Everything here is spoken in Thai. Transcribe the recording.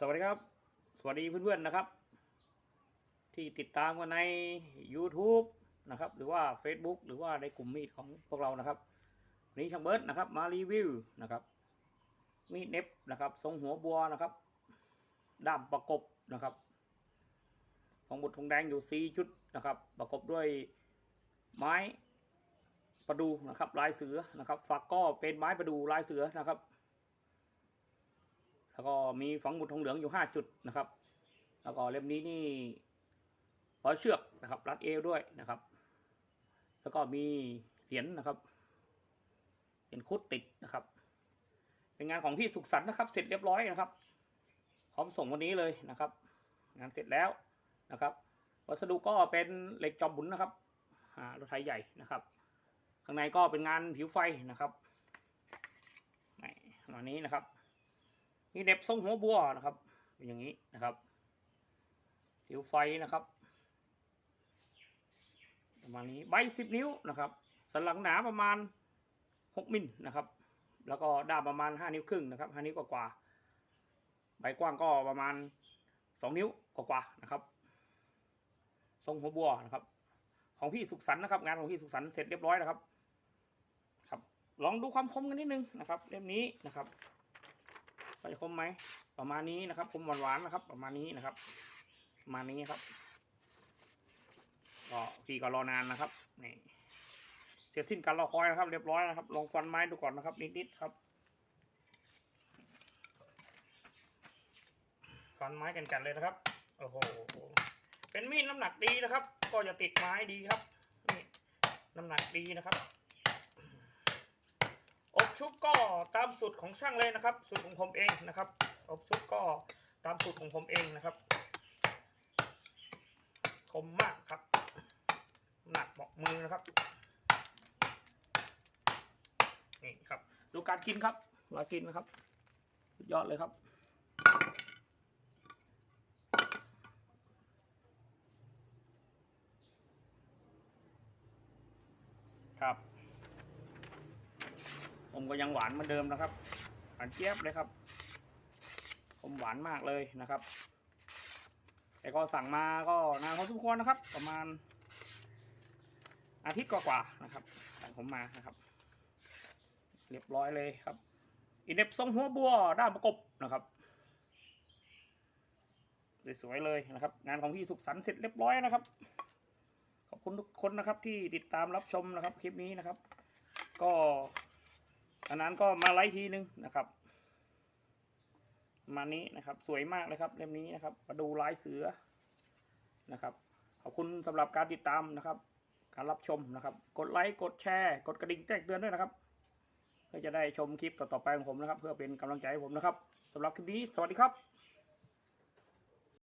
สวัสดีครับ สวัสดีเพื่อนๆนะครับ ที่ติดตามกันใน YouTube นะครับ หรือว่า Facebook หรือว่าในกลุ่มมีดของพวกเรานะครับวันนี้ช่างเบิร์ดนะครับมารีวิวนะครับ มีดเน็บนะครับทรงหัวบัวนะครับ ด้ามประกบนะครับ ของบุตรทองแดงอยู่4ชุดนะครับ ประกบด้วยไม้ประดูนะครับ ลายเสือนะครับฝักก็เป็นไม้ประดูลายเสือนะครับ แล้วก็มีฝังหมุดทองเหลืองอยู่ห้าจุดนะครับ แล้วก็เล่มนี้นี่ร้อยเชือกนะครับ รัดเอวด้วยนะครับ แล้วก็มีเหรียญนะครับเหรียญคุดติดนะครับ เป็นงานของพี่สุขสันต์นะครับ เสร็จเรียบร้อยนะครับ พร้อมส่งวันนี้เลยนะครับ งานเสร็จแล้วนะครับ วัสดุก็เป็นเหล็กจอมบุญนะครับรถไถใหญ่นะครับ ข้างในก็เป็นงานผิวไฟนะครับนี่ประมาณนี้นะครับ มีเด็บทรงหัวบัวนะครับเป็นอย่างนี้นะครับผิวไฟนะครับประมาณนี้ใบสิบนิ้วนะครับ สันหลังหนาประมาณหกมิลนะครับ แล้วก็ด้ามประมาณห้านิ้วครึ่งนะครับห้านิ้วกว่าใบกว้างก็ประมาณสองนิ้วกว่านะครับ ทรงหัวบัวนะครับ ของพี่สุขสันต์นะครับ งานของพี่สุขสันต์เสร็จเรียบร้อยนะครับ ครับ ลองดูความคมกันนิดนึงนะครับ เล่มนี้นะครับ ก็จะคมไหมประมาณนี้นะครับคมหวานๆนะครับ ประมาณนี้นะครับประมาณนี้ครับก็พี่ก็รอนานนะครับนี่เสร็จสิ้นการรอคอยนะครับ เรียบร้อยนะครับ ลองฟันไม้ดูก่อนนะครับ นิดๆครับฟันไม้กันกันเลยนะครับโอ้โหเป็นมีดน้ำหนักดีนะครับ ก็จะติดไม้ดีครับนี่น้ำหนักดีนะครับ อบชุบก็ตามสูตรของช่างเลยนะครับ สูตรของผมเองนะครับอบชุบก็ตามสูตรของผมเองนะครับคมมากครับ หนักบอกมือนะครับนี่ครับ ดูการกินครับรอยกินนะครับยอดเลยครับครับ มก็ยังหวานเหมือนเดิมนะครับ หวานเจี๊ยบเลยครับผมหวานมากเลยนะครับ แต่ก็สั่งมาก็นานพอสมควรนะครับ ประมาณ อาทิตย์กว่าๆนะครับสั่งผมมานะครับ เรียบร้อยเลยครับอินเด็บทรงหัวบัวด้ามประกบนะครับสวยๆเลยนะครับ งานของพี่สุขสันต์เสร็จเรียบร้อยนะครับ ขอบคุณทุกคนนะครับที่ติดตามรับชมนะครับคลิปนี้นะครับ ก็ อันนั้นก็มาไลฟ์ทีนึงนะครับมานี้นะครับ สวยมากเลยครับเล่มนี้นะครับมาดูลายเสือนะครับ ขอบคุณสำหรับการติดตามนะครับ การรับชมนะครับ กดไลค์กดแชร์ กดกระดิ่งแจ้งเตือนด้วยนะครับเพื่อจะได้ชมคลิปต่อๆไปของผมนะครับ เพื่อเป็นกำลังใจให้ผมนะครับสำหรับคลิปนี้ สวัสดีครับ